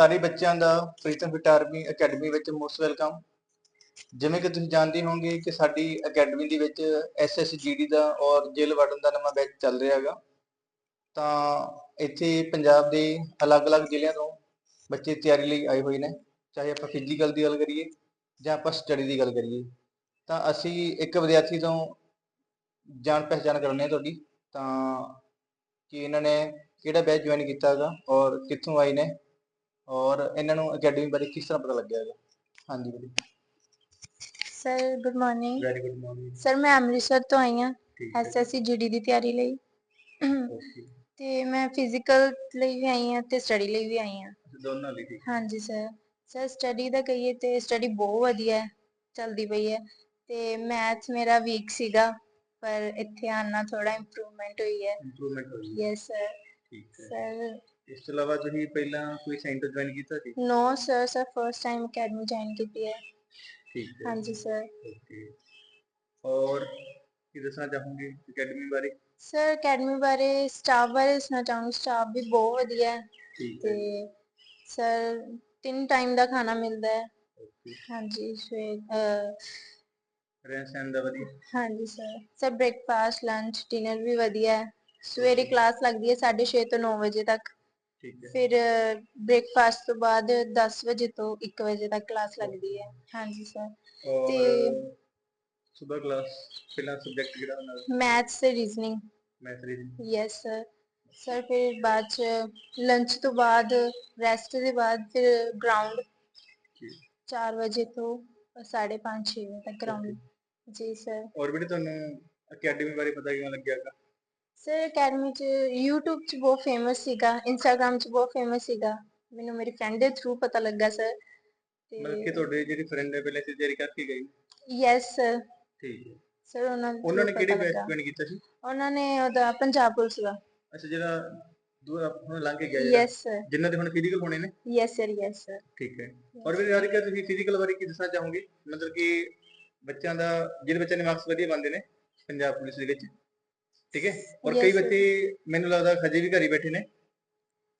ਸਾਰੇ ਬੱਚਿਆਂ ਦਾ ਪ੍ਰੀਤਮ ਫਿਟ ਆਰਮੀ ਅਕੈਡਮੀ ਵਿੱਚ ਮੋਸਟ ਵੈਲਕਮ। ਜਿਵੇਂ ਕਿ ਤੁਸੀਂ ਜਾਣਦੇ ਹੋਵੋਗੇ ਕਿ ਸਾਡੀ ਅਕੈਡਮੀ ਦੇ ਵਿੱਚ ਐਸਐਸਜੀਡੀ ਦਾ ਔਰ ਜੇਲ ਵਾਰਡਨ ਦਾ ਨਵਾਂ ਬੈਚ ਚੱਲ ਰਿਹਾ ਹੈਗਾ। ਤਾਂ ਇੱਥੇ ਪੰਜਾਬ ਦੇ ਅਲੱਗ-ਅਲੱਗ ਜ਼ਿਲ੍ਹਿਆਂ ਤੋਂ ਬੱਚੇ ਤਿਆਰੀ ਲਈ ਆਏ ਹੋਏ ਨੇ। ਚਾਹੇ ਆਪਾਂ ਫਿਜ਼ੀਕਲ ਦੀ ਗੱਲ ਕਰੀਏ ਜਾਂ ਆਪਾਂ ਸਟੱਡੀ ਦੀ ਗੱਲ ਕਰੀਏ। ਤਾਂ ਅਸੀਂ ਇੱਕ ਵਿਦਿਆਰਥੀ ਤੋਂ ਜਾਣ ਪਹਿਚਾਣ ਕਰਨੀ ਹੈ ਤੁਹਾਡੀ। ਤਾਂ ਕਿ ਇਹਨਾਂ ਨੇ ਕਿਹੜਾ ਬੈਚ ਜੁਆਇਨ ਕੀਤਾ ਹੈਗਾ ਔਰ ਕਿੱਥੋਂ ਆਏ ਨੇ ਔਰ ਇਹਨਾਂ ਨੂੰ ਅਕੈਡਮੀ ਬਾਰੇ ਕਿਸ ਤਰ੍ਹਾਂ ਪਤਾ ਲੱਗਿਆ ਹੈਗਾ? ਹਾਂਜੀ ਵੀਰੇ। Sir good morning very good morning sir ਮੈਂ ਅੰਮ੍ਰਿਤਸਰ ਤੋਂ ਆਈ ਹਾਂ ਠੀਕ ਹੈ। ਐਸਐਸਸੀ ਜੀਡੀ ਦੀ ਤਿਆਰੀ ਲਈ। ਤੇ ਮੈਂ ਫਿਜ਼ੀਕਲ ਲਈ ਵੀ ਆਈ ਹਾਂ ਤੇ ਸਟੱਡੀ ਲਈ ਵੀ ਆਈ ਹਾਂ। ਦੋਨਾਂ ਲਈ ਠੀਕ ਹਾਂਜੀ ਸਰ ਸਰ ਸਟੱਡੀ ਦਾ ਕਹੀਏ ਤੇ ਸਟੱਡੀ ਬਹੁਤ ਵਧੀਆ ਹੈ, ਚੱਲਦੀ ਪਈ ਹੈ। ਤੇ ਮੈਥ ਮੇਰਾ ਵੀਕ ਸੀਗਾ ਪਰ ਇੱਥੇ ਆਉਣ ਨਾਲ ਥੋੜਾ ਇੰਪਰੂਵਮੈਂਟ ਹੋਈ ਹੈ। ਇੰਪਰੂਵਮੈਂਟ ਹੋਈ ਯੈਸ ਸਰ ਠੀਕ ਹੈ। ਸਰ ਇਸ ਤੋਂ ਇਲਾਵਾ ਤੁਸੀਂ ਪਹਿਲਾਂ ਕੋਈ ਸੈਂਟਰ ਜੁਆਇਨ ਕੀਤਾ ਸੀ no sir sir first time academy join ਕੀਤੀ ਹੈ ਠੀਕ ਹੈ ਹਾਂਜੀ ਸਰ ਓਕੇ ਔਰ ਕੀ ਦੱਸਣਾ ਚਾਹੋਗੇ ਅਕੈਡਮੀ ਬਾਰੇ ਸਰ ਅਕੈਡਮੀ ਬਾਰੇ ਸਟਾਫ ਬਾਰੇ ਦੱਸਣਾ ਚਾਹੂੰਗੀ ਸਟਾਫ ਵੀ ਬਹੁਤ ਵਧੀਆ ਹੈ ਠੀਕ ਹੈ ਤੇ ਸਰ ਤਿੰਨ ਟਾਈਮ ਦਾ ਖਾਣਾ ਮਿਲਦਾ ਹੈ ਓਕੇ ਹਾਂਜੀ ਸਵੇਰ ਅਹ, ਰਹਿਣ ਸਹਿਣ ਦਾ ਵਧੀਆ ਹਾਂਜੀ sir sir breakfast lunch dinner ਵੀ ਵਧੀਆ ਹੈ ਸਵੇਰੇ ਕਲਾਸ ਲੱਗਦੀ ਹੈ 6:30 ਤੋਂ 9 ਵਜੇ ਤੱਕ ਠੀਕ ਹੈ। ਫਿਰ ਬ੍ਰੇਕਫਾਸਟ ਤੋਂ ਬਾਅਦ 10 ਵਜੇ ਤੋਂ 1 ਵਜੇ ਤੱਕ ਕਲਾਸ ਲੱਗਦੀ ਹੈ। ਹਾਂਜੀ ਸਰ। ਤੇ- ਸਵੇਰ ਕਲਾਸ ਪਹਿਲਾ ਸਬਜੈਕਟ ਕਿਹੜਾ ਹੁੰਦਾ? ਮੈਥਸ ਤੇ reasoning math reasoning yes sir sir ਫਿਰ ਬਾਅਦ ਚ ਲੰਚ ਤੋਂ ਬਾਅਦ ਰੈਸਟ ਦੇ ਬਾਅਦ ਫਿਰ ਗਰਾਊਂਡ 4 ਵਜੇ ਤੋਂ 5:30 6 ਵਜੇ ਤੱਕ ਗਰਾਊਂਡ ਜੀ ਸਰ ਔਰ ਵੀ ਤੁਹਾਨੂੰ ਅਕੈਡਮੀ ਬਾਰੇ ਪਤਾ ਕਿਵੇਂ ਲੱਗਿਆਗਾ ਸਰ ਅਕੈਡਮੀ ਚ YouTube ਚ ਬਹੁਤ ਫੇਮਸ ਸੀਗਾ Instagram ਚ ਬਹੁਤ ਫੇਮਸ ਸੀਗਾ। ਮੈਨੂੰ ਮੇਰੀ ਫਰੈਂਡ ਦੇ ਥਰੂ ਪਤਾ ਲੱਗਾ ਸਰ ਮਤਲਬ ਕਿ ਤੁਹਾਡੇ ਜਿਹੜੀ ਫਰੈਂਡ ਹੈ ਪਹਿਲੇ ਤੇ ਤਿਆਰੀ ਕਰਕੇ ਗਈ ਯੈਸ ਸਰ ਠੀਕ ਹੈ। ਸਰ ਉਹਨਾਂ ਨੂੰ ਉਹਨਾਂ ਨੇ ਕਿਹੜੀ ਬੈਚ। ਜੁਆਇਨ ਕੀਤਾ ਸੀ? ਉਹਨਾਂ ਨੇ ਉਹਦਾ ਪੰਜਾਬ ਪੁਲਿਸ ਦਾ। ਅੱਛਾ ਜਿਹੜਾ ਦੂਰ ਹੁਣ ਲੰਘ ਕੇ ਗਿਆ ਜਿਹੜਾ। ਯੈਸ ਸਰ ਜਿਨ੍ਹਾਂ ਦੇ ਹੁਣ ਫਿਜ਼ੀਕਲ ਹੋਣੇ ਨੇ? ਯੈਸ ਸਰ ਯੈਸ ਸਰ ਠੀਕ ਹੈ। ਔਰ ਵੀ ਯਾਰ ਕਿ ਤੁਸੀਂ ਫਿਜ਼ੀਕਲ ਬਾਰੇ ਕੀ ਦੱਸਣਾ ਚਾਹੋਗੇ? ਮਤਲਬ ਕਿ ਬੱਚਿਆਂ ਦਾ ਜਿਹੜੇ ਬੱਚਿਆਂ ਦੇ ਮਾਰਕਸ ਵਧੀਆ ਬਣਦੇ ਨੇ ਪੰਜਾਬ ਪੁਲਿਸ ਦੇ ਵਿੱਚ। ਠੀਕ ਹੈ ਔਰ ਕਈ Yes, sir. ਬੱਚੇ ਮੈਨੂੰ ਲੱਗਦਾ ਹਜੇ ਵੀ ਘਰੀ ਬੈਠੇ ਨੇ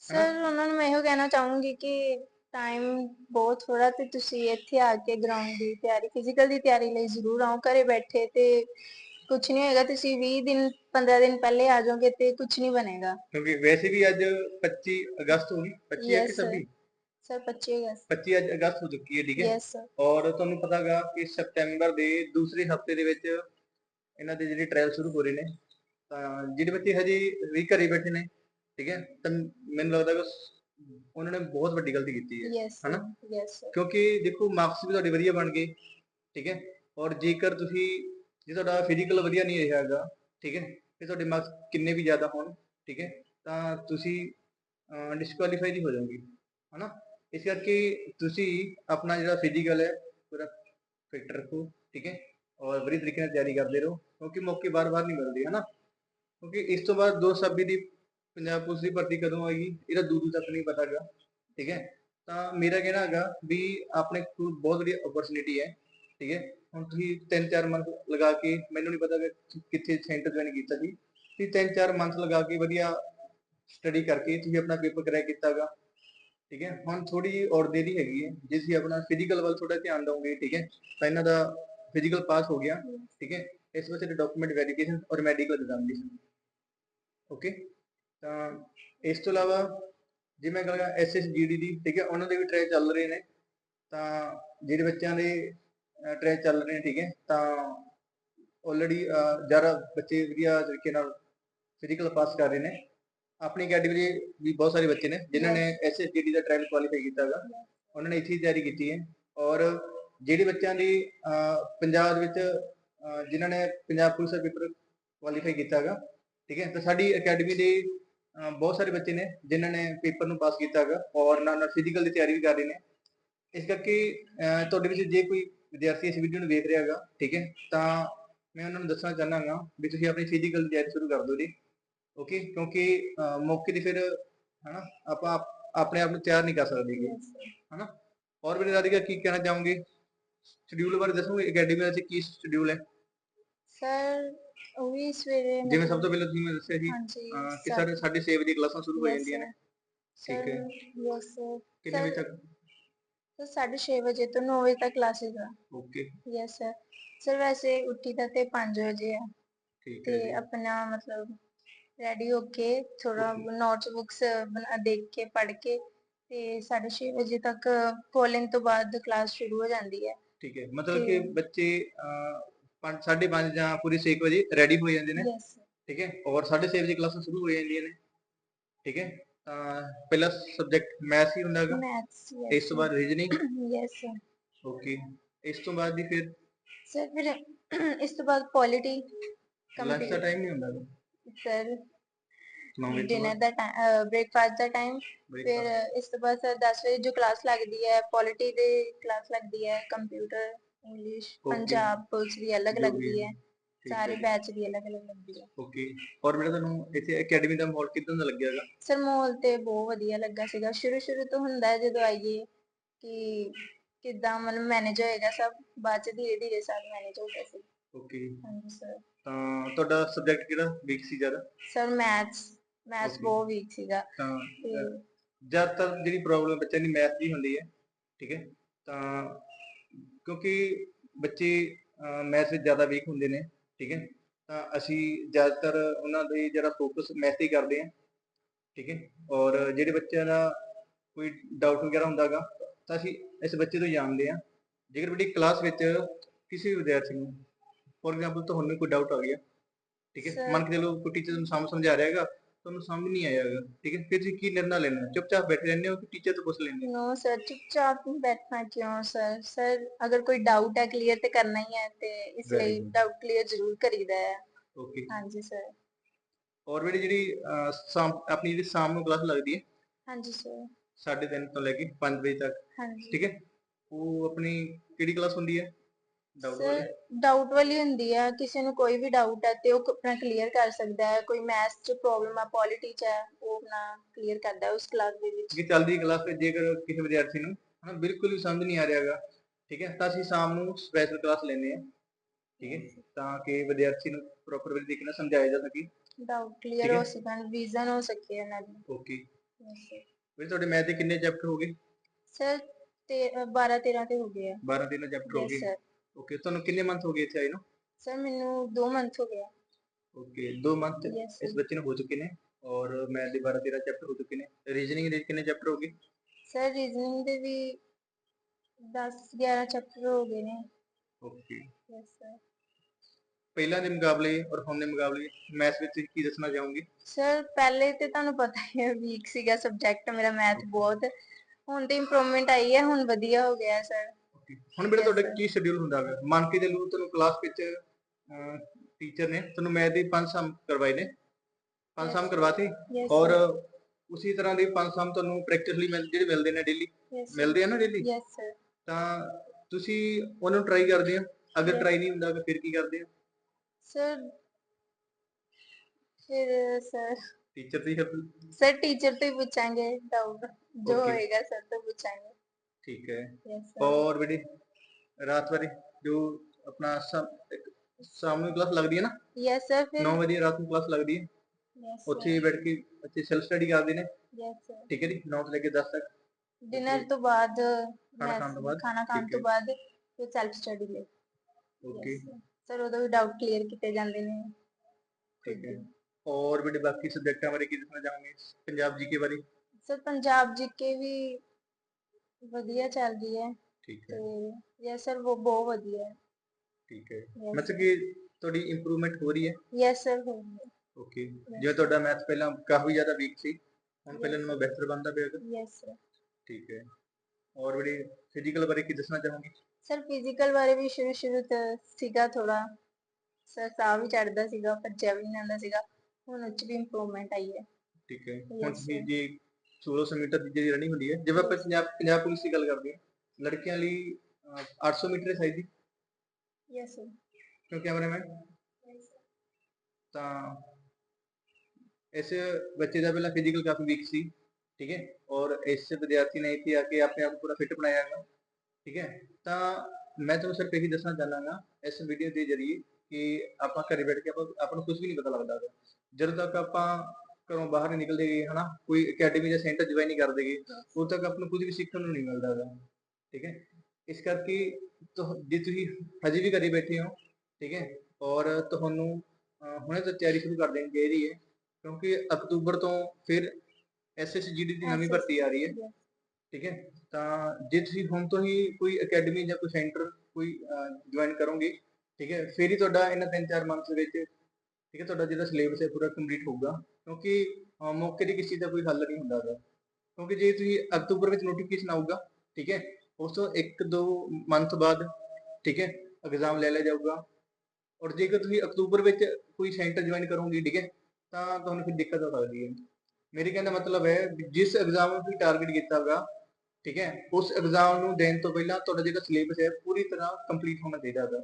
ਸਰ ਉਹਨਾਂ ਨੂੰ ਮੈਂ ਇਹੋ ਕਹਿਣਾ ਚਾਹੂੰਗੀ ਕਿ ਟਾਈਮ ਬਹੁਤ ਥੋੜਾ ਤੇ ਤੁਸੀਂ ਇੱਥੇ ਆ ਕੇ ਗਰਾਊਂਡ ਦੀ ਤਿਆਰੀ ਫਿਜ਼ੀਕਲ ਦੀ ਤਿਆਰੀ ਲਈ ਜ਼ਰੂਰ ਆਓ ਘਰੇ ਬੈਠੇ ਤੇ ਕੁਝ ਨਹੀਂ ਹੋਏਗਾ ਤੁਸੀਂ 20 ਦਿਨ 15 ਦਿਨ ਪਹਿਲੇ ਆ ਜਾਓਗੇ ਤੇ ਕੁਝ ਨਹੀਂ ਬਣੇਗਾ ਕਿਉਂਕਿ ਵੈਸੇ ਵੀ ਅੱਜ 25 ਅਗਸਤ ਹੋ ਗਈ 25 ਹੈ ਕਿ Yes, sir. 26 ਸਰ 25 ਅਗਸਤ 25 ਅੱਜ ਅਗਸਤ ਹੋ ਚੁੱਕੀ ਹੈ ਠੀਕ ਹੈ ਯੈਸ ਸਰ ਔਰ ਤੁਹਾਨੂੰ ਪਤਾਗਾ ਕਿ ਸਪਟੈਂਬਰ ਦੇ ਦੂਸਰੇ ਹਫ਼ਤੇ ਦੇ ਵਿੱਚ ਇਹਨਾਂ ਦੇ ਜਿਹੜੇ ਟ੍ਰਾਇਲ ਸ਼ੁਰੂ ਹੋ ਰਹੇ ਨੇ ਤਾਂ ਜਿਹੜੇ ਬੱਚੇ ਹਜੇ ਵੀ ਘਰੇ ਬੈਠੇ ਨੇ ਠੀਕ ਹੈ ਤਾਂ ਮੈਨੂੰ ਲੱਗਦਾ ਕਿ ਉਹਨਾਂ ਨੇ ਬਹੁਤ ਵੱਡੀ ਗਲਤੀ ਕੀਤੀ ਹੈ ਯੈਸ ਹਨਾ? ਯੈਸ ਸਰ ਕਿਉਂਕਿ ਦੇਖੋ ਮਾਰਕਸ ਵੀ ਤੁਹਾਡੇ ਵਧੀਆ ਬਣ ਗਏ ਠੀਕ ਹੈ ਔਰ ਜੇਕਰ ਤੁਸੀਂ ਜੇ ਤੁਹਾਡਾ ਫਿਜ਼ੀਕਲ ਵਧੀਆ ਨਹੀਂ ਰਿਹਾ ਹੈਗਾ ਠੀਕ ਹੈ ਤੇ ਤੁਹਾਡੇ ਮਾਰਕਸ ਕਿੰਨੇ ਵੀ ਜ਼ਿਆਦਾ ਹੋਣ ਠੀਕ ਹੈ ਤਾਂ ਤੁਸੀਂ ਡਿਸਕੁਆਲੀਫਾਈ ਨਹੀਂ ਹੋ ਜਾਓਗੇ ਹਨਾ ਇਸ ਕਰਕੇ ਤੁਸੀਂ ਆਪਣਾ ਜਿਹੜਾ ਫਿਜ਼ੀਕਲ ਹੈ ਪੂਰਾ ਫਿਟ ਰੱਖੋ ਠੀਕ ਹੈ ਔਰ ਵਧੀਆ ਤਰੀਕੇ ਨਾਲ ਤਿਆਰੀ ਕਰਦੇ ਰਹੋ ਕਿਉਂਕਿ ਮੌਕੇ ਬਾਰ-ਬਾਰ ਨਹੀਂ ਮਿਲਦੇ ਹਨਾ ਕਿਉਂਕਿ ਇਸ ਤੋਂ ਬਾਅਦ ਦੋ ਸੱਬੀ ਦੀ ਪੰਜਾਬ ਪੁਲਿਸ ਦੀ ਭਰਤੀ ਕਦੋਂ ਆਏਗੀ ਇਹਦਾ ਦੂਰ ਦੂਰ ਤੱਕ ਨਹੀਂ ਪਤਾਗਾ ਠੀਕ ਹੈ? ਤਾਂ ਮੇਰਾ ਕਹਿਣਾ ਹੈਗਾ ਵੀ ਆਪਣੇ ਕੋਲ ਬਹੁਤ ਵਧੀਆ ਓਪਰਚੁਨਿਟੀ ਹੈ, ਠੀਕ ਹੈ? ਹੁਣ ਤੁਸੀਂ ਤਿੰਨ ਚਾਰ ਮੰਥ ਲਗਾ ਕੇ, ਮੈਨੂੰ ਨਹੀਂ ਪਤਾ ਕਿ ਕਿੱਥੇ ਸੈਂਟਰ ਜੁਆਇਨ ਕੀਤਾ ਸੀ ਤੁਸੀਂ ਤਿੰਨ ਚਾਰ ਮੰਥ ਲਗਾ ਕੇ ਵਧੀਆ ਸਟੱਡੀ ਕਰਕੇ ਤੁਸੀਂ ਆਪਣਾ ਪੇਪਰ ਕਰੈਕ ਕੀਤਾਗਾ ਠੀਕ ਹੈ? ਹੁਣ ਥੋੜੀ ਜਿਹੀ ਔਰ ਦੇਰੀ ਹੈਗੀ ਹੈ, ਜੇ ਤੁਸੀਂ ਆਪਣਾ ਫਿਜ਼ੀਕਲ ਵੱਲ ਥੋੜਾ ਧਿਆਨ ਦਿਓਗੇ, ਠੀਕ ਹੈ? ਤਾਂ ਇਹਨਾਂ ਦਾ ਫਿਜ਼ੀਕਲ ਪਾਸ ਹੋ ਗਿਆ, ਠੀਕ ਹੈ? ਇਸ ਵਿੱਚ ਡਾਕੂਮੈਂਟ ਵੈਰੀਫਿਕੇਸ਼ਨ ਔਰ ਮੈਡੀਕਲ ਐਗਜ਼ਾਮੀਨੇਸ਼ਨ ਓਕੇ ਤਾਂ ਇਸ ਤੋਂ ਇਲਾਵਾ ਜੇ ਮੈਂ ਗੱਲ ਕਰਾਂ ਐਸਐਸਜੀਡੀ ਦੀ ਠੀਕ ਹੈ ਉਹਨਾਂ ਦੇ ਵੀ ਟ੍ਰੈਕ ਚੱਲ ਰਹੇ ਨੇ। ਤਾਂ ਜਿਹੜੇ ਬੱਚਿਆਂ ਦੇ ਟ੍ਰੈਕ ਚੱਲ ਰਹੇ ਨੇ ਠੀਕ ਹੈ ਤਾਂ ਆਲਰੇਡੀ ਜ਼ਿਆਦਾ ਬੱਚੇ ਵਧੀਆ ਤਰੀਕੇ ਨਾਲ ਫਿਜ਼ੀਕਲ ਪਾਸ ਕਰ ਰਹੇ ਨੇ। ਆਪਣੀ ਦੇ ਵੀ ਬਹੁਤ ਸਾਰੇ ਬੱਚੇ ਨੇ ਜਿਨ੍ਹਾਂ ਨੇ ਐਸਐਸਜੀਡੀ ਦਾ ਟ੍ਰਾਇਲ ਕੁਆਲੀਫਾਈ ਕੀਤਾ ਹੈਗਾ। ਉਹਨਾਂ ਨੇ ਇੱਥੇ ਹੀ ਤਿਆਰੀ ਕੀਤੀ ਹੈ। ਔਰ ਜਿਹੜੇ ਬੱਚਿਆਂ ਦੀ ਪੰਜਾਬ ਵਿੱਚ ਜਿਨ੍ਹਾਂ ਨੇ ਪੰਜਾਬ ਪੁਲਿਸ ਦਾ ਪੇਪਰ ਕੁਆਲੀਫਾਈ ਕੀਤਾ ਹੈਗਾ ਠੀਕ ਹੈ ਤਾਂ ਸਾਡੀ ਅਕੈਡਮੀ ਦੇ ਬਹੁਤ ਸਾਰੇ ਬੱਚੇ ਨੇ ਜਿਨ੍ਹਾਂ ਨੇ ਪੇਪਰ ਨੂੰ ਪਾਸ ਕੀਤਾ ਹੈਗਾ ਔਰ ਨਾਲ ਨਾਲ ਫਿਜ਼ੀਕਲ ਦੀ ਤਿਆਰੀ ਵੀ ਕਰ ਰਹੇ ਨੇ। ਇਸ ਕਰਕੇ ਤੁਹਾਡੇ ਵਿੱਚ ਜੇ ਕੋਈ ਵਿਦਿਆਰਥੀ ਇਸ ਵੀਡੀਓ ਨੂੰ ਵੇਖ ਰਿਹਾ ਹੈਗਾ ਠੀਕ ਹੈ ਤਾਂ ਮੈਂ ਉਹਨਾਂ ਨੂੰ ਦੱਸਣਾ ਚਾਹੁੰਦਾ ਹਾਂ ਵੀ ਤੁਸੀਂ ਆਪਣੀ ਫਿਜ਼ੀਕਲ ਦੀ ਤਿਆਰੀ ਸ਼ੁਰੂ ਕਰ ਦਿਓ ਜੀ ਓਕੇ ਕਿਉਂਕਿ ਮੌਕੇ ਤੇ ਫਿਰ ਹਨਾ ਆਪਾਂ ਆਪ- ਆਪਣੇ ਆਪ ਨੂੰ ਤਿਆਰ ਨਹੀਂ ਕਰ ਸਕਦੇ। ਹਨਾ? ਔਰ ਵੀ ਰਾਧਿਕਾ ਕੀ ਕਹਿਣਾ ਚਾਹੋਗੇ? ਸ਼ਡਿਊਲ ਬਾਰੇ ਦੱਸੋਗੇ? ਅਕੈਡਮੀ ਦਾ ਕੀ ਸ਼ਡਿਊਲ ਹੈ? ਸਰ ਉਹ ਵੀ ਸਵੇਰੇ ਜਿਵੇਂ ਸਭ ਤੋਂ ਪਹਿਲਾਂ ਤੁਸੀਂ ਮੈਨੂੰ ਦੱਸਿਆ ਹਾਂਜੀ ਅਹ, ਕਿ ਸਾਡੇ ਸਾਡੇ 6 ਵਜੇ ਕਲਾਸਾਂ ਸ਼ੁਰੂ ਹੋ ਜਾਂਦੀਆਂ ਨੇ। ਸਰ ਠੀਕ ਹੈ। ਯੈਸ ਸਰ ਕਿੰਨੇ ਵਜੇ ਤੱਕ? ਸਰ 6:30 ਵਜੇ ਤੋਂ 9 ਵਜੇ ਤੱਕ ਕਲਾਸਿਸ ਆ ਓਕੇ ਯੈਸ ਸਰ ਸਰ ਵੈਸੇ ਉੱਠੀ ਤਾਂ ਤੇ 5 ਵਜੇ ਆ। ਠੀਕ ਹੈ ਤੇ ਜੀ। ਆਪਣਾ ਮਤਲਬ ਰੈਡੀ ਹੋ ਕੇ ਥੋੜਾ Okay. ਨੋਟਸ ਬੁੱਕਸ ਦੇਖ ਕੇ ਪੜ੍ਹ ਕੇ ਤੇ 6:30 ਵਜੇ ਤੱਕ ਕਾਲਿੰਗ ਤੋਂ ਬਾਅਦ ਕਲਾਸ ਸ਼ੁਰੂ ਹੋ ਜਾਂਦੀ ਹੈ। ਠੀਕ ਹੈ। ਮਤਲਬ ਕਿ ਤੇ- ਬੱਚੇ 5 5:30 ਜਾਂ ਪੂਰੀ 6 ਵਜੇ ਰੈਡੀ ਹੋ ਜਾਂਦੇ ਨੇ ਯੈਸ ਠੀਕ ਹੈ ਔਰ 6:30 ਵਜੇ ਕਲਾਸਾਂ ਸ਼ੁਰੂ ਹੋ ਜਾਂਦੀਆਂ ਨੇ ਠੀਕ ਹੈ ਤਾਂ ਪਹਿਲਾ ਸਬਜੈਕਟ ਮੈਥ ਹੀ ਹੁੰਦਾ ਹੈਗਾ ਮੈਥਸ ਇਸ ਤੋਂ ਬਾਅਦ ਰੀਜਨਿੰਗ ਯੈਸ ਸਰ ਓਕੇ ਇਸ ਤੋਂ ਬਾਅਦ ਦੀ ਫਿਰ ਸਰ ਫਿਰ ਇਸ ਤੋਂ ਬਾਅਦ ਪੋਲਿਟੀ ਲੰਚ ਦਾ ਟਾਈਮ ਨਹੀਂ ਹੁੰਦਾ ਹੈਗਾ ਸਰ 9 ਵਜੇ ਤੋਂ ਡਿਨਰ ਦਾ ਟਾਈਮ ਬ੍ਰੇਕਫਾਸਟ ਦਾ ਟਾਈਮ ਬਾਅਦ ਫਿਰ breakfast। ਇਸ ਤੋਂ ਬਾਅਦ ਸਰ 10 ਵਜੇ ਜੋ ਕਲਾਸ ਲੱਗਦੀ ਹੈ ਪੋਲਿਟੀ ਦੀ ਕਲਾਸ ਲੱਗਦੀ ਹੈ ਕੰਪਿਊਟਰ Okay. ਪੰਜਾਬ ਪੁਲਿਸ ਦੀ ਅਲੱਗ ਜੋ ਵੀ ਲੱਗਦੀ ਹੈ ਠੀਕ ਸਾਰੇ ਹੈ ਬੈਚ ਦੀ ਅਲੱਗ ਅਲੱਗ ਲੱਗਦੀ ਹੈ ਓਕੇ ਔਰ ਮੇਰਾ ਤੁਹਾਨੂੰ ਇੱਥੇ ਅਕੈਡਮੀ ਦਾ ਮਾਹੌਲ ਕਿਦਾਂ ਦਾ ਲੱਗਿਆ ਹੈਗਾ ਸਰ ਮਾਹੌਲ ਤੇ ਬਹੁਤ ਵਧੀਆ ਲੱਗਾ ਸੀਗਾ ਸ਼ੁਰੂ ਸ਼ੁਰੂ ਤੋਂ ਹੁੰਦਾ ਹੈ ਜਦੋਂ ਆਈਏ ਕਿ ਕਿੱਦਾਂ ਮਤਲਬ ਮੈਨੇਜ ਹੋਏਗਾ ਸਭ ਬਾਅਦ ਚ ਧੀਰੇ ਧੀਰੇ ਸਭ ਮੈਨੇਜ ਹੋ ਗਿਆ ਸੀ ਓਕੇ ਹਾਂਜੀ ਸਰ ਤਾਂ ਤੁਹਾਡਾ ਸਬਜੈਕਟ ਕਿਹੜਾ ਵੀਕ ਸੀ ਜ਼ਿਆਦਾ ਸਰ ਮੈਥਸ ਮੈਥਸ Okay. ਬਹੁਤ ਵੀਕ ਸੀਗਾ ਤਾਂ ਤੇ ਅਹ, ਜ਼ਿਆਦਾਤਰ ਜਿਹੜੀ ਪ੍ਰੋਬਲਮ ਬੱਚਿਆਂ ਦੀ ਮੈਥ ਦੀ ਹੁੰਦੀ ਹੈ ਠੀਕ ਹੈ ਤਾਂ ਕਿਉਂਕਿ ਬੱਚੇ ਵਿੱਚ ਜ਼ਿਆਦਾ ਵੀਕ ਹੁੰਦੇ ਨੇ ਠੀਕ ਹੈ? ਤਾਂ ਅਸੀਂ ਜ਼ਿਆਦਾਤਰ ਉਹਨਾਂ ਦੇ ਜਿਹੜਾ ਫੋਕਸ ਹੀ ਕਰਦੇ ਹਾਂ ਠੀਕ ਹੈ? ਔਰ ਜਿਹੜੇ ਬੱਚਿਆਂ ਦਾ ਕੋਈ ਡਾਊਟ ਵਗੈਰਾ ਹੁੰਦਾਗਾ ਤਾਂ ਅਸੀਂ ਇਸ ਬੱਚੇ ਤੋਂ ਜਾਣਦੇ ਹਾਂ। ਜੇਕਰ ਬੜੀ ਕਲਾਸ ਵਿੱਚ ਕਿਸੇ ਵਿਦਿਆਰਥੀ ਨੂੰ ਫੋਰ ਐਗਜ਼ਾਮਪਲ ਤੁਹਾਨੂੰ ਕੋਈ ਡਾਊਟ ਆ ਗਿਆ ਠੀਕ ਹੈ? ਮੰਨ ਕੇ ਚਲੋ ਕੋਈ ਟੀਚਰ ਤੁਹਾਨੂੰ ਸਮਝ ਸਮਝਾ ਰਿਹਾ ਹੈਗਾ ਤੁਹਾਨੂੰ ਸਮਝ ਨਹੀਂ ਆਇਆ ਹੈਗਾ ਠੀਕ ਹੈ ਫਿਰ ਤੁਸੀਂ ਕੀ ਨਿਰਣਾ ਲੈਣਾ ਹੈ? ਚੁੱਪਚਾਪ ਬੈਠੇ ਰਹਿੰਦੇ ਹੋ ਕਿ ਟੀਚਰ ਤੋਂ ਪੁੱਛ ਲੈਂਦੇ ਹੋ नो सर चुपचाप ही बैठना क्यों सर सर अगर कोई डाउट है क्लियर तो करना ही है ते इसलिए Very good. डाउट क्लियर जरूर करीदा है ਓਕੇ हाँ जी सर ਔਰ ਜਿਹੜੀ ਜਿਹੜੀ ਅਹ, ਸ਼ਾਮ ਆਪਣੀ ਜਿਹੜੀ ਸ਼ਾਮ ਨੂੰ ਕਲਾਸ ਲੱਗਦੀ ਹੈ हाँ जी सर 3:30 ਤੋਂ ਲੈ ਕੇ 5 ਵਜੇ ਤੱਕ हाँ जी ਠੀਕ ਹੈ ਉਹ ਆਪਣੀ ਕਿਹੜੀ ਕਲਾਸ ਹੁੰਦੀ ਹੈ ਡਾਊਟ ਸਰ ਵਾਲੀ? ਡਾਊਟ ਵਾਲੀ ਹੁੰਦੀ ਹੈ ਕਿਸੇ ਨੂੰ ਕੋਈ ਵੀ ਡਾਊਟ ਹੈ ਤੇ ਉਹ ਆਪਣਾ ਕਲੀਅਰ ਕਰ ਸਕਦਾ ਹੈ ਕੋਈ ਮੈਥਸ 'ਚ ਪ੍ਰੋਬਲਮ ਆ ਪੋਲਿਟੀ 'ਚ ਹੈ ਉਹ ਆਪਣਾ ਕਲੀਅਰ ਕਰਦਾ ਹੈ ਉਸ ਕਲਾਸ ਦੇ ਵਿੱਚ। ਕਿ ਚੱਲਦੀ ਕਲਾਸ ਵਿੱਚ ਜੇਕਰ ਕਿਸੇ ਵਿਦਿਆਰਥੀ ਨੂੰ ਹਨਾ ਬਿਲਕੁਲ ਵੀ ਸਮਝ ਨਹੀਂ ਆ ਰਿਹਾਗਾ ਠੀਕ ਹੈ ਤਾਂ ਅਸੀਂ ਸ਼ਾਮ ਨੂੰ ਸਪੈਸ਼ਲ ਕਲਾਸ ਲੈਂਦੇ ਹਾਂ ਠੀਕ ਹੈ ਤਾਂ ਕਿ ਵਿਦਿਆਰਥੀ ਨੂੰ ਪ੍ਰੋਪਰ ਤਰੀਕੇ ਨਾਲ ਸਮਝਾਇਆ ਜਾ ਸਕੇ। ਡਾਊਟ ਠੀਕ ਕਲੀਅਰ ਹੈ। ਹੋ ਸਕਣ ਵਿਜ਼ਨ ਹੋ ਸਕੇ ਇਹਨਾਂ ਦੀ। ਓਕੇ ਵੀ ਤੁਹਾਡੇ ਮੈਥ ਦੇ ਕਿੰਨੇ ਚੈਪਟਰ ਹੋ ਗਏ? ਸਰ ਤੇ 12 13 ਤੇ ਹੋ ਗਏ ਆ। 12 13 ਚੈਪਟਰ ਹੋ ਗਏ। ਸਰ ਓਕੇ ਤੁਹਾਨੂੰ ਕਿੰਨੇ ਮੰਥ ਹੋ ਗਏ ਇੱਥੇ ਆਏ ਨੂੰ? ਸਰ ਮੈਨੂੰ 2 ਮੰਥ ਹੋ ਗਿਆ ਓਕੇ 2 ਮੰਥ ਇਸ ਬੱਚੇ ਨੂੰ ਹੋ ਚੁੱਕੇ ਨੇ ਔਰ ਮੈਥ ਦੇ 12 13 ਚੈਪਟਰ ਹੋ ਚੁੱਕੇ ਨੇ। ਰੀਜਨਿੰਗ ਦੇ ਕਿੰਨੇ ਚੈਪਟਰ ਹੋ ਗਏ? ਸਰ ਰੀਜ਼ਨਿੰਗ ਦੇ ਵੀ 10 11 ਚੈਪਟਰ ਹੋ ਗਏ ਨੇ। ਓਕੇ ਯੈਸ ਸਰ ਪਹਿਲਾਂ ਦੇ ਮੁਕਾਬਲੇ ਔਰ ਹੁਣ ਦੇ ਮੁਕਾਬਲੇ ਮੈਥ ਵਿੱਚ ਤੁਸੀਂ ਕੀ ਦੱਸਣਾ ਚਾਹੋਗੇ? ਸਰ ਪਹਿਲੇ ਤੇ ਤੁਹਾਨੂੰ ਪਤਾ ਹੀ ਹੈ ਵੀਕ ਸੀਗਾ ਸਬਜੈਕਟ ਮੇਰਾ ਮੈਥ ਬਹੁਤ। ਹੁਣ ਤੇ ਇੰਪਰੂਵਮੈਂਟ ਆਈ ਹੈ ਹੁਣ ਵਧੀਆ ਹੋ ਗਿਆ ਸਰ. ਹੁਣ ਬੇਟਾ Yes, ਤੁਹਾਡਾ sir. ਕੀ ਸ਼ਡਿਊਲ ਹੁੰਦਾ ਹੈ ਮੰਨ ਕੇ ਚੱਲੋ ਤੁਹਾਨੂੰ ਕਲਾਸ ਵਿੱਚ ਟੀਚਰ ਨੇ ਤੁਹਾਨੂੰ ਮੈਥ ਦੀ ਪੰਜ ਸਮ ਕਰਵਾਏ ਨੇ। ਪੰਜ ਸਮ Yes. ਕਰਵਾਤੀ? ਯੈਸ ਔਰ ਉਸੇ ਤਰ੍ਹਾਂ ਦੇ ਪੰਜ ਸਮ ਤੁਹਾਨੂੰ ਪ੍ਰੈਕਟਿਸਲੀ ਮਿਲ ਜਿਹੜੇ ਮਿਲਦੇ ਨੇ ਡੇਲੀ ਯੈਸ ਮਿਲਦੇ ਆ ਨਾ ਡੇਲੀ ਯੈਸ ਸਰ ਤਾਂ ਤੁਸੀਂ ਉਹਨੂੰ ਟਰਾਈ ਕਰਦੇ ਹੋ। ਅਗਰ Yes. ਟਰਾਈ ਨਹੀਂ ਹੁੰਦਾ ਤਾਂ ਫਿਰ ਕੀ ਕਰਦੇ ਹੋ? ਸਰ ਫਿਰ ਸਰ ਟੀਚਰ ਦੀ help? ਸਰ ਟੀਚਰ ਤੋਂ ਹੀ ਪੁੱਛਾਂਗੇ ਡਾਊਟ ਜੋ Okay. ਹੋਏਗਾ ਸਰ ਤੋਂ ਪੁੱਛਾਂਗੇ। ਠੀਕ ਹੈ ਯੈਸ ਸਰ और बेटे रात वाली जो अपना शाम एक शाम में क्लास लगती है ना ਯੈਸ ਸਰ ਫਿਰ नौ बजे रात ਨੂੰ क्लास लगती है ਯੈਸ ਉੱਥੇ ਹੀ ਬੈਠ ਕੇ ਬੱਚੇ ਸੈਲਫ ਸਟੱਡੀ ਕਰਦੇ ਨੇ ਯੈਸ ਸਰ ਠੀਕ ਹੈ ਜੀ 9 ਤੋਂ ਲੈ ਕੇ 10 ਤੱਕ ਡਿਨਰ ਤੋਂ ਬਾਅਦ ਖਾਣਾ ਮੈਂ- ਖਾਣ ਤੋਂ ਬਾਅਦ? ਖਾਣਾ ਖਾਣ ਠੀਕ ਤੋਂ ਹੈ। ਬਾਅਦ ਫਿਰ ਸੈਲਫ ਸਟੱਡੀ ਲਈ ਓਕੇ ਸਰ ਉਦੋਂ ਵੀ ਡਾਊਟ ਕਲੀਅਰ ਕੀਤੇ ਜਾਂਦੇ ਨੇ ਠੀਕ ਹੈ ਔਰ ਬੇਟੇ ਬਾਕੀ ਸਬਜੈਕਟਾਂ ਬਾਰੇ ਕੀ ਦੱਸਣਾ ਚਾਹੋਗੇ ਪੰਜਾਬ ਜੀਕੇ ਬਾਰੇ ਸਰ ਪੰਜਾਬ ਜੀਕੇ ਵੀ ਵਧੀਆ ਚੱਲ ਰਹੀ ਹੈ। ਠੀਕ ਤੇ ਹੈ ਯੈਸ ਸਰ ਉਹ ਬਹੁਤ ਵਧੀਆ ਹੈ। ਠੀਕ ਹੈ। ਮਤਲਬ ਕਿ ਤੁਹਾਡੀ ਇੰਪਰੂਵਮੈਂਟ ਹੋ ਰਹੀ ਹੈ? ਯੈਸ ਸਰ ਹੋ ਰਹੀ ਓਕੇ ਜਿਵੇਂ ਤੁਹਾਡਾ ਮੈਥ ਪਹਿਲਾਂ ਕਾਫੀ ਜ਼ਿਆਦਾ ਵੀਕ ਸੀ ਹੁਣ ਪਹਿਲਾਂ Yes. ਨਾਲੋਂ ਬਿਹਤਰ ਬਣਦਾ ਪਿਆ ਹੈਗਾ। ਹੈ ਯੈਸ ਸਰ ਠੀਕ ਹੈ। ਔਰ ਬੇਟੇ ਫਿਜ਼ੀਕਲ ਬਾਰੇ ਕੀ ਦੱਸਣਾ ਚਾਹੋਗੇ? ਸਰ ਫਿਜ਼ੀਕਲ ਬਾਰੇ ਵੀ ਸ਼ੁਰੂ ਸ਼ੁਰੂ ਤੋਂ ਸੀਗਾ ਥੋੜਾ ਸਰ ਸਾਹ ਵੀ ਚੜਦਾ ਸੀਗਾ ਭੱਜਿਆ ਵੀ ਨਹੀਂ ਜਾਂਦਾ ਸੀਗਾ। ਹੁਣ ਉਹ 'ਚ ਵੀ ਇੰਪਰੂਵਮੈਂਟ ਆਈ ਹੈ। ਠੀਕ ਹੈ। Yes, ਹੁਣ ਤੁਸੀਂ. ਜੀ 1600 ਮੀਟਰ ਦੀ ਜਿਹੜੀ ਰਨਿੰਗ ਹੁੰਦੀ ਹੈ ਜਿਵੇਂ ਆਪਾਂ ਪੰਜਾਬ ਪੰਜਾਬ ਪੁਲਿਸ ਦੀ ਗੱਲ ਕਰਦੇ ਹਾਂ ਲੜਕਿਆਂ ਲਈ ਅਹ, 800 ਮੀਟਰ ਹੈ ਦੀ? ਯੈਸ ਸਰ ਕਿਉਂ ਕੈਮਰਾਮੈਨ ਤਾਂ ਇਸ ਬੱਚੇ ਦਾ ਪਹਿਲਾਂ ਫਿਜ਼ੀਕਲ ਕਾਫੀ ਵੀਕ ਸੀ ਠੀਕ ਹੈ? ਔਰ ਇਸ ਵਿਦਿਆਰਥੀ ਨੇ ਇੱਥੇ ਆ ਕੇ ਆਪਣੇ ਆਪ ਨੂੰ ਪੂਰਾ ਫਿੱਟ ਬਣਾਇਆ ਹੈਗਾ ਠੀਕ ਹੈ? ਤਾਂ ਮੈਂ ਤੁਹਾਨੂੰ ਸਿਰਫ ਇਹੀ ਦੱਸਣਾ ਚਾਹਾਂਗਾ ਇਸ ਵੀਡੀਓ ਦੇ ਜ਼ਰੀਏ ਕਿ ਆਪਾਂ ਘਰੇ ਬੈਠ ਕੇ ਆਪਾਂ ਆਪਾਂ ਨੂੰ ਕੁਝ ਵੀ ਨਹੀਂ ਪਤਾ ਲੱਗਦਾ ਜਦੋਂ ਤੱਕ ਆਪਾਂ ਘਰੋਂ ਬਾਹਰ ਨਹੀਂ ਨਿਕਲਦੇ ਨਿਕਲਦੇਗੇ ਹਨਾ? ਕੋਈ ਅਕੈਡਮੀ ਜਾਂ ਸੈਂਟਰ ਜੁਆਇਨ ਨਹੀਂ ਕਰਦੇਗੇ ਉਦੋਂ ਤੱਕ ਆਪਾਂ ਨੂੰ ਕੁਝ ਵੀ ਸਿੱਖਣ ਨੂੰ ਨਹੀਂ ਮਿਲਦਾ ਗਾ ਠੀਕ ਹੈ? ਇਸ ਕਰਕੇ ਤੁਹ- ਜੇ ਤੁਸੀਂ ਹਜੇ ਵੀ ਘਰੇ ਬੈਠੇ ਹੋ ਠੀਕ ਹੈ? ਔਰ ਤੁਹਾਨੂੰ ਅਹ, ਹੁਣੇ ਤੋਂ ਤਿਆਰੀ ਸ਼ੁਰੂ ਕਰ ਦੇਣੀ ਚਾਹੀਦੀ ਹੈ ਕਿਉਂਕਿ ਅਕਤੂਬਰ ਤੋਂ ਫਿਰ ਐਸਐਸਜੀਡੀ ਦੀ ਨਵੀਂ ਭਰਤੀ ਆ ਰਹੀ ਹੈ। ਠੀਕ ਹੈ? ਤਾਂ ਜੇ ਤੁਸੀਂ ਹੁਣ ਤੋਂ ਹੀ ਕੋਈ ਅਕੈਡਮੀ ਜਾਂ ਕੋਈ ਸੈਂਟਰ ਕੋਈ ਜੁਆਇਨ ਕਰੋਗੇ ਠੀਕ ਹੈ? ਫਿਰ ਹੀ ਤੁਹਾਡਾ ਇਹਨਾਂ ਤਿੰਨ ਚਾਰ ਦੇ ਵਿੱਚ ਠੀਕ ਹੈ? ਤੁਹਾਡਾ ਜਿਹੜਾ ਸਿਲੇਬਸ ਹੈ ਪੂਰਾ ਕੰਪਲੀਟ ਹੋਊਗਾ। ਕਿਉਂਕਿ ਮੌਕੇ ਦੀ ਕਿਸੇ ਚੀਜ਼ ਦਾ ਕੋਈ ਹੱਲ ਨਹੀਂ ਹੁੰਦਾ ਗਾ ਕਿਉਂਕਿ ਜੇ ਤੁਸੀਂ ਅਕਤੂਬਰ ਵਿੱਚ ਨੋਟੀਫਿਕੇਸ਼ਨ ਆਊਗਾ, ਠੀਕ ਹੈ, ਉਸ ਤੋਂ 1-2 ਮੰਥ ਬਾਅਦ, ਠੀਕ ਹੈ ਐਗਜ਼ਾਮ ਲੈ ਲਿਆ ਜਾਊਗਾ। ਔਰ ਜੇਕਰ ਤੁਸੀਂ ਅਕਤੂਬਰ ਵਿੱਚ ਕੋਈ ਸੈਂਟਰ ਜੁਆਇਨ ਕਰੋਗੇ, ਠੀਕ ਹੈ, ਤਾਂ ਤੁਹਾਨੂੰ ਫਿਰ ਦਿੱਕਤ ਹੋ ਸਕਦੀ ਹੈ। ਮੇਰੇ ਕਹਿਣ ਦਾ ਮਤਲਬ ਹੈ ਵੀ ਜਿਸ ਐਗਜ਼ਾਮ ਨੂੰ ਤੁਸੀਂ ਟਾਰਗੇਟ ਕੀਤਾ ਹੋਗਾ, ਠੀਕ ਹੈ, ਉਸ ਐਗਜ਼ਾਮ ਨੂੰ ਦੇਣ ਤੋਂ ਪਹਿਲਾਂ ਤੁਹਾਡਾ ਜਿਹੜਾ ਸਿਲੇਬਸ ਹੈ, ਪੂਰੀ ਤਰ੍ਹਾਂ ਕੰਪਲੀਟ ਹੋਣਾ ਚਾਹੀਦਾ ਹੈਗਾ।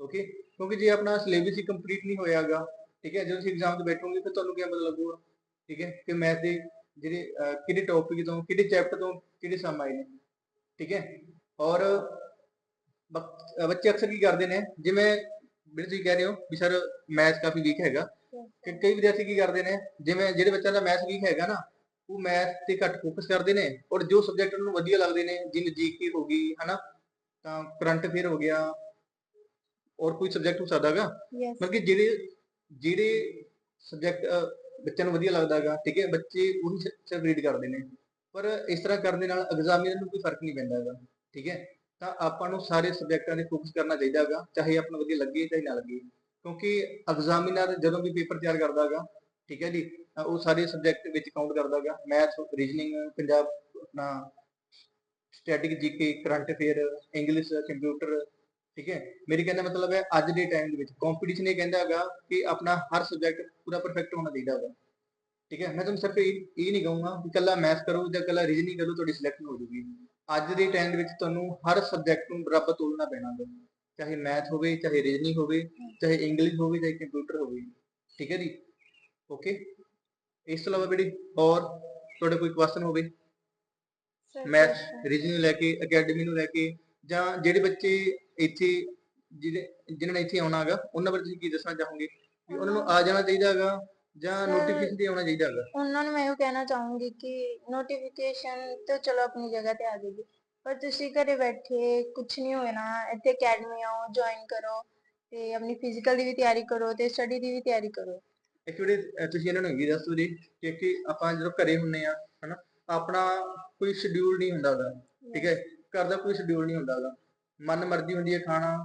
ਓਕੇ ਕਿਉਂਕਿ ਜੇ ਆਪਣਾ ਸਿਲੇਬਸ ਹੀ ਕੰਪਲੀਟ ਨਹੀਂ ਹੋਇਆਗਾ ਠੀਕ ਹੈ ਜਦੋਂ ਤੁਸੀਂ ਐਗਜ਼ਾਮ ਤੇ ਬੈਠੋਗੇ ਫਿਰ ਤੁਹਾਨੂੰ ਕੀ ਪਤਾ ਲੱਗੂਗਾ ਠੀਕ ਹੈ ਕਿ ਮੈਥ ਦੇ ਜਿਹੜੇ ਕਿਹੜੇ ਟੌਪਿਕ ਤੋਂ ਕਿਹੜੇ ਚੈਪਟਰ ਤੋਂ ਕਿਹੜੇ ਸਮ ਆਏ ਨੇ ਠੀਕ ਹੈ ਔਰ ਬੱਚੇ ਅਕਸਰ ਕੀ ਕਰਦੇ ਨੇ ਜਿਵੇਂ ਜਿਹੜੇ ਤੁਸੀਂ ਕਹਿ ਰਹੇ ਹੋ ਵੀ ਸਰ ਮੈਥ ਕਾਫੀ ਵੀਕ ਹੈਗਾ ਕਿ ਕਈ ਵਿਦਿਆਰਥੀ ਕੀ ਕਰਦੇ ਨੇ ਜਿਵੇਂ ਜਿਹੜੇ ਬੱਚਿਆਂ ਦਾ ਮੈਥ ਵੀਕ ਹੈਗਾ ਨਾ ਉਹ ਮੈਥ ਤੇ ਘੱਟ ਫੋਕਸ ਕਰਦੇ ਨੇ ਔਰ ਜੋ ਸਬਜੈਕਟ ਉਹਨਾਂ ਵਧੀਆ ਲੱਗਦੇ ਨੇ ਜਿਵੇਂ ਜੀਕੇ ਹੋ ਗਈ ਹਨਾ ਤਾਂ ਕਰੰਟ ਅਫੇਅਰ ਹੋ ਗਿਆ ਔਰ ਕੋਈ ਸਬਜੈਕਟ ਹੋ ਸਕਦਾਗਾ ਮਤਲਬ ਕਿ ਜਿਹੜੇ ਜਿਹੜੇ ਸਬਜੈਕਟ ਬੱਚਿਆਂ ਨੂੰ ਵਧੀਆ ਲੱਗਦਾ ਹੈਗਾ, ਠੀਕ ਹੈ, ਬੱਚੇ ਉਹੀ ਸਿਰਫ ਰੀਡ ਕਰਦੇ ਨੇ। ਪਰ ਇਸ ਤਰ੍ਹਾਂ ਕਰਨ ਦੇ ਨਾਲ ਐਗਜ਼ਾਮੀਨਰ ਨੂੰ ਕੋਈ ਫ਼ਰਕ ਨਹੀਂ ਪੈਂਦਾ ਹੈਗਾ, ਠੀਕ ਹੈ। ਤਾਂ ਆਪਾਂ ਨੂੰ ਸਾਰੇ ਸਬਜੈਕਟਾਂ ਤੇ ਫੋਕਸ ਕਰਨਾ ਚਾਹੀਦਾ ਹੈਗਾ, ਚਾਹੇ ਆਪਾਂ ਨੂੰ ਵਧੀਆ ਲੱਗੇ ਚਾਹੇ ਨਾ ਲੱਗੇ। ਕਿਉਂਕਿ ਐਗਜ਼ਾਮੀਨਰ ਜਦੋਂ ਵੀ ਪੇਪਰ ਤਿਆਰ ਕਰਦਾ ਹੈਗਾ, ਠੀਕ ਹੈ ਜੀ, ਤਾਂ ਉਹ ਸਾਰੇ ਸਬਜੈਕਟ ਵਿੱਚ ਕਾਊਂਟ ਕਰਦਾ ਹੈਗਾ। ਮੈਥ ਰੀਜਨਿੰਗ ਪੰਜਾਬ, ਆਪਣਾ static GK current affair English computer ਠੀਕ ਹੈ? ਮੇਰੇ ਕਹਿੰਦਾ ਮਤਲਬ ਹੈ ਅੱਜ ਦੇ ਟਾਈਮ ਦੇ ਵਿੱਚ ਕੰਪੀਟੀਸ਼ਨ ਇਹ ਕਹਿੰਦਾ ਹੈਗਾ ਕਿ ਆਪਣਾ ਹਰ ਸਬਜੈਕਟ ਪੂਰਾ ਪਰਫੈਕਟ ਹੋਣਾ ਚਾਹੀਦਾ ਹੈਗਾ। ਠੀਕ ਹੈ? ਮੈਂ ਤੁਹਾਨੂੰ ਸਿਰਫ ਇਹ ਨਹੀਂ ਕਹੂੰਗਾ ਕਿ ਕੱਲਾ ਮੈਥ ਕਰੋ ਜਾਂ ਕੱਲਾ ਰੀਜਨਿੰਗ ਕਰੋ ਤੁਹਾਡੀ ਸਿਲੈਕਸ਼ਨ ਹੋ ਜੂਗੀ ਅੱਜ ਦੇ ਟਾਈਮ ਦੇ ਵਿੱਚ ਤੁਹਾਨੂੰ ਹਰ ਸਬਜੈਕਟ ਨੂੰ ਬਰਾਬਰ ਤੋਲਣਾ ਪੈਣਾ ਹੈ ਚਾਹੇ ਮੈਥ ਹੋਵੇ ਚਾਹੇ ਰੀਜਨਿੰਗ ਹੋਵੇ ਚਾਹੇ ਇੰਗਲਿਸ਼ ਹੋਵੇ ਚਾਹੇ ਕੰਪਿਊਟਰ ਹੋਵੇ। ਠੀਕ ਹੈ ਜੀ? ਓਕੇ ਇਸ ਤੋਂ ਇਲਾਵਾ ਬੇੜੀ ਔਰ ਤੁਹਾਡੇ ਕੋਈ ਕੁਐਸਚਨ ਹੋਵੇ? ਮੈਥ ਰੀਜਨਿੰਗ ਲੈ ਕੇ ਅਕੈਡਮੀ ਨੂੰ ਲੈ ਕੇ ਜਾਂ ਜਿਹੜੇ ਬੱਚੇ ਇੱਥੇ ਜਿਹੜੇ ਜਿਨ੍ਹਾਂ ਨੇ ਇੱਥੇ ਆਉਣਾ ਹੈਗਾ ਉਹਨਾਂ ਬਾਰੇ ਤੁਸੀਂ ਕੀ ਦੱਸਣਾ ਚਾਹੋਗੇ? ਵੀ ਉਹਨਾਂ ਨੂੰ ਆ ਜਾਣਾ ਚਾਹੀਦਾ ਹੈਗਾ ਜਾਂ ਨੋਟੀਫਿਕੇਸ਼ਨ ਤੇ ਆਉਣਾ ਚਾਹੀਦਾ ਹੈਗਾ? ਉਹਨਾਂ ਨੂੰ ਮੈਂ ਇਹ ਕਹਿਣਾ ਚਾਹੂੰਗੀ ਕਿ ਨੋਟੀਫਿਕੇਸ਼ਨ ਤਾਂ ਚਲੋ ਆਪਣੀ ਜਗ੍ਹਾ ਤੇ ਆ ਜਾਏਗੀ ਪਰ ਤੁਸੀਂ ਘਰੇ ਬੈਠੇ ਕੁਝ ਨਹੀਂ ਹੋਣਾ ਇੱਥੇ ਅਕੈਡਮੀ ਆਓ ਜੁਆਇਨ ਕਰੋ ਤੇ ਆਪਣੀ ਫਿਜ਼ੀਕਲ ਦੀ ਵੀ ਤਿਆਰੀ ਕਰੋ ਤੇ ਸਟੱਡੀ ਦੀ ਵੀ ਤਿਆਰੀ ਕਰੋ। ਐਕਚੁਅਲੀ ਤੁਸੀਂ ਇਹਨਾਂ ਨੂੰ ਇਹ ਵੀ ਦੱਸ ਜੀ ਕਿ ਕਿ ਆਪਾਂ ਜਦੋਂ ਘਰੇ ਹੁੰਨੇ ਆ ਹਨਾ ਆਪਣਾ ਕੋਈ ਸ਼ਡਿਊਲ ਨਹੀਂ ਹੁੰਦਾ ਠੀਕ ਹੈ? ਘਰ ਦਾ ਕੋਈ ਸ਼ਡਿਊਲ ਨਹੀਂ ਹੁੰਦਾ ਮਨ ਮਰਜ਼ੀ ਹੁੰਦੀ ਹੈ ਖਾਣਾ।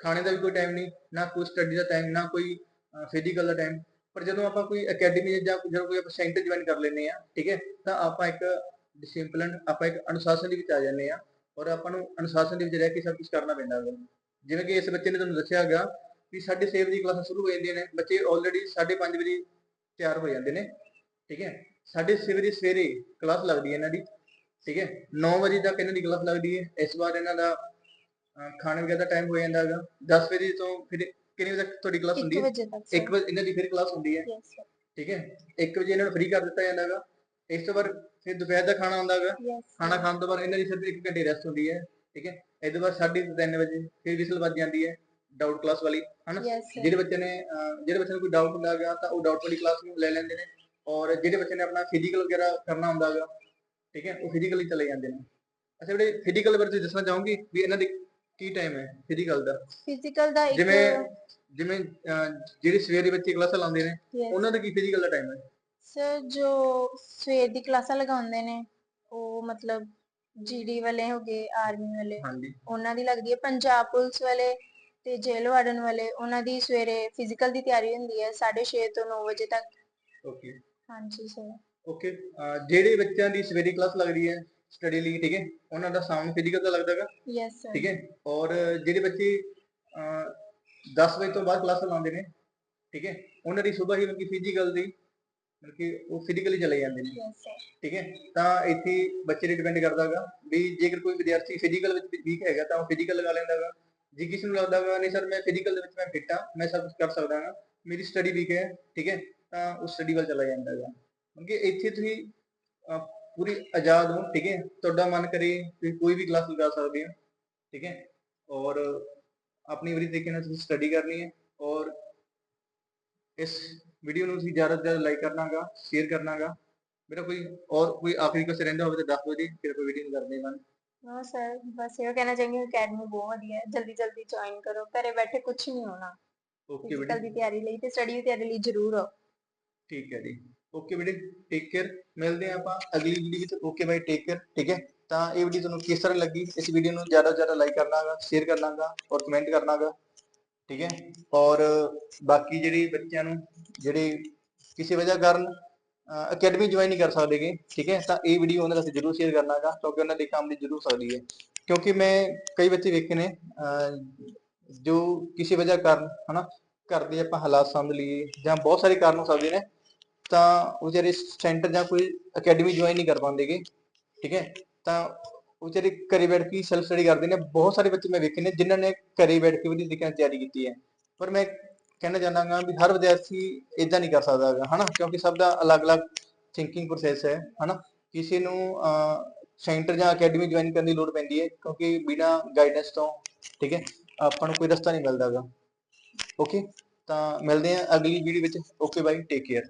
ਖਾਣੇ ਦਾ ਵੀ ਕੋਈ ਟਾਈਮ ਨਹੀਂ, ਨਾ ਕੋਈ ਸਟੱਡੀ ਦਾ ਟਾਈਮ ਨਾ ਕੋਈ ਫਿਜ਼ੀਕਲ ਦਾ ਟਾਈਮ ਪਰ ਜਦੋਂ ਆਪਾਂ ਕੋਈ ਅਕੈਡਮੀ ਜਾਂ ਜਦੋਂ ਕੋਈ ਆਪਾਂ ਸੈਂਟਰ ਜੁਆਇਨ ਕਰ ਲੈਂਦੇ ਆ ਠੀਕ ਹੈ, ਤਾਂ ਆਪਾਂ ਇੱਕ ਡਿਸਪਲਿਨ ਆਪਾਂ ਇੱਕ ਅਨੁਸ਼ਾਸਨ ਦੇ ਵਿੱਚ ਆ ਜਾਂਦੇ ਆ ਔਰ ਆਪਾਂ ਨੂੰ ਅਨੁਸ਼ਾਸਨ ਦੇ ਵਿੱਚ ਰਹਿ ਕੇ ਸਭ ਕੁਝ ਕਰਨਾ ਪੈਂਦਾ ਹੈ ਜਿਵੇਂ ਕਿ ਇਸ ਬੱਚੇ ਨੇ ਤੁਹਾਨੂੰ ਦੱਸਿਆ ਹੈਗਾ ਵੀ 6:30 ਵਜੇ ਕਲਾਸਾਂ ਸ਼ੁਰੂ ਹੋ ਜਾਂਦੀਆਂ ਨੇ, ਬੱਚੇ ਆਲਰੇਡੀ 5:30 ਵਜੇ ਤਿਆਰ ਹੋ ਜਾਂਦੇ ਨੇ, ਠੀਕ ਹੈ। 6:30 ਵਜੇ ਸਵੇਰੇ ਕਲਾਸ ਲੱਗਦੀ ਹੈ ਇਹਨਾਂ ਦੀ। ਠੀਕ ਹੈ? 9 ਵਜੇ ਤੱਕ ਇਹਨਾਂ ਦੀ ਕਲਾਸ ਲੱਗਦੀ ਹੈ। ਇਸ ਵਾਰ ਇਹਨਾਂ ਦਾ ਖਾਣੇ ਵਗੈਰਾ ਦਾ ਟਾਈਮ ਹੋ ਜਾਂਦਾ ਹੈਗਾ। 10 ਵਜੇ ਤੋਂ ਫਿਰ ਕਿੰਨੇ ਵਜੇ ਤੱਕ ਤੁਹਾਡੀ ਕਲਾਸ 1 ਹੁੰਦੀ ਹੈ? ਵਜੇ ਤੱਕ 1 ਵਜੇ ਇਹਨਾਂ ਦੀ ਫਿਰ ਕਲਾਸ ਹੁੰਦੀ ਹੈ। ਠੀਕ ਹੈ? 1 ਵਜੇ ਇਹਨਾਂ ਨੂੰ ਫ੍ਰੀ ਕਰ ਦਿੱਤਾ ਜਾਂਦਾ ਹੈਗਾ। ਇਸ ਤੋਂ ਬਾਅਦ ਫਿਰ ਦੁਪਹਿਰ ਦਾ ਖਾਣਾ ਹੁੰਦਾ ਹੈਗਾ। ਖਾਣਾ ਖਾਣ ਤੋਂ ਬਾਅਦ ਇਹਨਾਂ ਦੀ ਸਿਰਫ 1 ਘੰਟੇ ਰੈਸਟ ਹੁੰਦੀ ਹੈ। ਠੀਕ ਹੈ? ਤੋਂ ਬਾਅਦ 3:30 ਵਜੇ ਫਿਰ ਵਿਸਲ ਵੱਜ ਜਾਂਦੀ ਹੈ। ਡਾਊਟ ਕਲਾਸ ਵਾਲੀ ਹਨਾ? ਜਿਹੜੇ ਬੱਚੇ ਨੇ ਜਿਹੜੇ ਬੱਚੇ ਨੂੰ ਕੋਈ ਡਾਊਟ ਹੁੰਦਾ ਹੈਗਾ ਤਾਂ ਉਹ ਡਾਊਟ ਵਾਲੀ ਕਲਾਸ ਨੂੰ ਲੈ ਲੈਂਦੇ ਨੇ। ਔਰ ਜਿਹੜੇ ਬੱਚੇ ਨੇ ਆਪਣਾ ਫਿਜ਼ੀਕਲ ਵਗੈਰਾ ਕਰਨਾ ਹੁੰਦਾ ਹੈਗਾ ਠੀਕ ਹੈ ਉਹ ਫਿਜ਼ੀਕਲੀ ਚਲੇ ਜਾਂਦੇ ਨੇ। ਅੱਛਾ ਜਿਹੜੇ ਫਿਜ਼ੀਕਲ ਬਾਰੇ ਤੁਸੀਂ ਦੱਸਣਾ ਚਾਹੋਗੇ ਵੀ ਇਹਨਾਂ ਦੇ ਕੀ ਟਾਈਮ ਹੈ ਫਿਜ਼ੀਕਲ ਦਾ? ਫਿਜ਼ੀਕਲ ਦਾ ਇੱਕ ਜਿਵੇਂ ਜਿਵੇਂ ਜਿਹੜੇ ਸਵੇਰੇ ਬੱਚੇ ਕਲਾਸਾਂ ਲਾਉਂਦੇ ਨੇ ਉਹਨਾਂ ਦਾ ਕੀ ਫਿਜ਼ੀਕਲ ਦਾ ਟਾਈਮ ਹੈ? ਸਰ ਜੋ ਸਵੇਰ ਦੀ ਕਲਾਸਾਂ ਲਗਾਉਂਦੇ ਨੇ ਉਹ ਮਤਲਬ ਜੀਡੀ ਵਾਲੇ ਹੋ ਗਏ ਆਰਮੀ ਵਾਲੇ ਉਹਨਾਂ ਦੀ ਲੱਗਦੀ ਹੈ ਪੰਜਾਬ ਪੁਲਿਸ ਵਾਲੇ ਤੇ ਜੇਲ੍ਹ ਵਾਰਡਨ ਵਾਲੇ ਉਹਨਾਂ ਦੀ ਸਵੇਰੇ ਫਿਜ਼ੀਕਲ ਦੀ ਤਿਆਰੀ ਹੁੰਦੀ ਹੈ 6:30 ਤੋਂ 9 ਵਜੇ ਤੱਕ। ਓਕੇ ਹਾਂਜੀ ਸਰ ਓਕੇ ਜਿਹੜੇ ਬੱਚਿਆਂ ਦੀ ਸਵੇਰੇ ਕਲਾਸ ਲੱਗਦੀ ਹੈ ਸਟੱਡੀ ਲਈ ਠੀਕ ਹੈ ਉਹਨਾਂ ਦਾ ਸਾਊਂਡ ਫਿਜ਼ੀਕਲ ਦਾ ਲੱਗਦਾ ਹੈਗਾ ਯੈਸ ਸਰ ਠੀਕ ਹੈ ਔਰ ਜਿਹੜੇ ਬੱਚੇ ਅਹ, 10 ਵਜੇ ਤੋਂ ਬਾਅਦ ਕਲਾਸਾਂ ਲਾਉਂਦੇ ਨੇ ਠੀਕ ਹੈ ਉਹਨਾਂ ਦੀ ਸਵੇਰ ਹੀ ਮਤਲਬ ਫਿਜ਼ੀਕਲ ਦੀ ਮਤਲਬ ਕਿ ਉਹ ਫਿਜ਼ੀਕਲੀ ਚਲੇ ਜਾਂਦੇ ਨੇ ਯੈਸ ਸਰ ਠੀਕ ਹੈ ਤਾਂ ਇੱਥੇ ਬੱਚੇ ਤੇ ਡਿਪੈਂਡ ਕਰਦਾ ਹੈਗਾ ਵੀ ਜੇਕਰ ਕੋਈ ਵਿਦਿਆਰਥੀ ਫਿਜ਼ੀਕਲ ਵਿੱਚ ਵੀਕ ਹੈਗਾ ਤਾਂ ਉਹ ਫਿਜ਼ੀਕਲ ਲਗਾ ਲੈਂਦਾ ਹੈਗਾ ਜੇ ਕਿਸੇ ਨੂੰ ਲੱਗਦਾ ਹੈਗਾ ਨਹੀਂ ਸਰ ਮੈਂ ਫਿਜ਼ੀਕਲ ਦੇ ਵਿੱਚ ਮੈਂ ਫਿੱਟ ਹਾਂ ਮੈਂ ਸਭ ਕੁਝ ਕਰ ਸਕਦਾ ਹਾਂ ਮੇਰੀ ਸਟੱਡੀ ਵੀਕ ਹੈ ਠੀਕ ਹੈ ਤਾਂ ਉਹ ਸਟੱਡੀ ਵੱਲ ਚਲਾ ਜਾਂਦਾ ਹੈਗਾ। ਕਿਉਂਕਿ ਇੱਥੇ ਤੁਸੀਂ ਅਹ, ਪੂਰੀ ਆਜ਼ਾਦ ਹੋ ਠੀਕ ਹੈ? ਤੁਹਾਡਾ ਮਨ ਕਰੇ ਤੁਸੀਂ ਕੋਈ ਵੀ ਕਲਾਸ ਲਗਾ ਸਕਦੇ ਹੋ ਠੀਕ ਹੈ? ਔਰ ਆਪਣੀ ਵਧੀਆ ਤਰੀਕੇ ਨਾਲ ਤੁਸੀਂ ਸਟੱਡੀ ਕਰਨੀ ਹੈ ਔਰ ਇਸ ਵੀਡੀਓ ਨੂੰ ਤੁਸੀਂ ਜ਼ਿਆਦਾ ਤੋਂ ਜ਼ਿਆਦਾ ਲਾਈਕ ਕਰਨਾਗਾ ਸ਼ੇਅਰ ਕਰਨਾਗਾ। ਮੇਰਾ ਕੋਈ ਔਰ ਕੋਈ ਆਖਰੀ ਕੁਝ ਰਹਿੰਦਾ ਹੋਵੇ ਤਾਂ ਦੱਸ ਦਿਓ ਜੀ ਫਿਰ ਆਪਾਂ ਵੀਡੀਓ ਨੂੰ ਕਰਦੇ ਹਾਂ। ਹਾਂ ਸਰ ਬਸ ਇਹ ਕਹਿਣਾ ਚਾਹਾਂਗੀ ਅਕੈਡਮੀ ਬਹੁਤ ਵਧੀਆ ਹੈ। ਜਲਦੀ ਜਲਦੀ ਜੁਆਇਨ ਕਰੋ। ਘਰੇ ਬੈਠੇ ਕੁਝ ਨਹੀਂ ਹੋਣਾ। ਓਕੇ ਫਿਜ਼ੀਕਲ ਵੀਡੀਓ ਦੀ ਤਿਆਰੀ ਲਈ ਤੇ ਸਟੱਡੀ ਦੀ ਤਿਆਰੀ ਲਈ ਜ਼ਰੂਰ ਆਓ। ਠੀਕ ਹੈ ਜੀ। ਓਕੇ ਵੀਡੀਓ ਟੇਕ ਕੇਅਰ ਮਿਲਦੇ ਹਾਂ ਆਪਾਂ ਅਗਲੀ ਵੀਡੀਓ ਵਿੱਚ। ਓਕੇ ਬਾਈ ਟੇਕ ਕੇਅਰ ਠੀਕ ਹੈ? ਤਾਂ ਇਹ ਵੀਡੀਓ ਤੁਹਾਨੂੰ ਕਿਸ ਤਰ੍ਹਾਂ ਲੱਗੀ? ਇਸ ਵੀਡੀਓ ਨੂੰ ਜ਼ਿਆਦਾ ਤੋਂ ਜ਼ਿਆਦਾ ਲਾਈਕ ਕਰਨਾਗਾ ਸ਼ੇਅਰ ਕਰਨਾਗਾ ਔਰ ਕਮੈਂਟ ਕਰਨਾਗਾ ਠੀਕ ਹੈ? ਔਰ ਬਾਕੀ ਜਿਹੜੀ ਬੱਚਿਆਂ ਨੂੰ ਜਿਹੜੇ ਕਿਸੇ ਵਜ੍ਹਾ ਕਾਰਨ ਅਕੈਡਮੀ ਜੁਆਇਨ ਨਹੀਂ ਕਰ ਸਕਦੇਗੇ ਠੀਕ ਹੈ? ਤਾਂ ਇਹ ਵੀਡੀਓ ਉਹਨਾਂ ਦਾ ਜ਼ਰੂਰ ਸ਼ੇਅਰ ਕਰਨਾਗਾ ਕਿਉਂਕਿ ਉਹਨਾਂ ਦੇ ਕੰਮ ਦੀ ਜ਼ਰੂਰ ਸਕਦੀ ਹੈ। ਕਿਉਂਕਿ ਮੈਂ ਕਈ ਬੱਚੇ ਵੇਖੇ ਨੇ ਜੋ ਕਿਸੇ ਵਜ੍ਹਾ ਕਾਰਨ, ਹਨਾ? ਘਰ ਦੇ ਆਪਾਂ ਹਾਲਾਤ ਸਮਝ ਲਈਏ ਜਾਂ ਬਹੁਤ ਸਾਰੇ ਕਾਰਨ ਹੋ ਸਕਦੇ ਨੇ ਤਾਂ ਉਹ ਵਿਚਾਰੇ ਸੈਂਟਰ ਜਾਂ ਕੋਈ ਅਕੈਡਮੀ ਜੁਆਇਨ ਨਹੀਂ ਕਰ ਪਾਉਂਦੇਗੇ ਠੀਕ ਹੈ? ਤਾਂ ਉਹ ਵਿਚਾਰੇ ਘਰੇ ਬੈਠ ਕੇ ਸੈਲਫ ਸਟੱਡੀ ਕਰਦੇ ਨੇ, ਬਹੁਤ ਸਾਰੇ ਬੱਚੇ ਮੈਂ ਵੇਖੇ ਨੇ ਜਿਨ੍ਹਾਂ ਨੇ ਘਰੇ ਬੈਠ ਕੇ ਵਧੀਆ ਤਰੀਕੇ ਨਾਲ ਤਿਆਰੀ ਕੀਤੀ ਹੈ। ਪਰ ਮੈਂ ਕਹਿਣਾ ਚਾਹੁੰਦਾ ਵੀ ਹਰ ਵਿਦਿਆਰਥੀ ਇਦਾਂ ਨਹੀਂ ਕਰ ਸਕਦਾ ਹੈਗਾ, ਹਨਾ? ਕਿਉਂਕਿ ਸਭ ਦਾ ਅਲੱਗ-ਅਲੱਗ ਥਿੰਕਿੰਗ ਪ੍ਰੋਸੈਸ ਹੈ, ਹਨਾ? ਕਿਸੇ ਨੂੰ ਸੈਂਟਰ ਜਾਂ ਅਕੈਡਮੀ ਜੁਆਇਨ ਕਰਨ ਦੀ ਲੋੜ ਪੈਂਦੀ ਹੈ, ਕਿਉਂਕਿ ਬਿਨਾ ਗਾਈਡੈਂਸ ਤੋਂ, ਠੀਕ ਹੈ, ਆਪਾਂ ਨੂੰ ਕੋਈ ਰਸਤਾ ਨਹੀਂ ਮਿਲਦਾ ਹੈਗਾ। ਓਕੇ ਤਾਂ ਮਿਲਦੇ ਹਾਂ ਅਗਲੀ ਵੀਡੀਓ ਵਿੱਚ। ਓਕੇ ਬਾਈ ਟੇਕ ਕੇਅਰ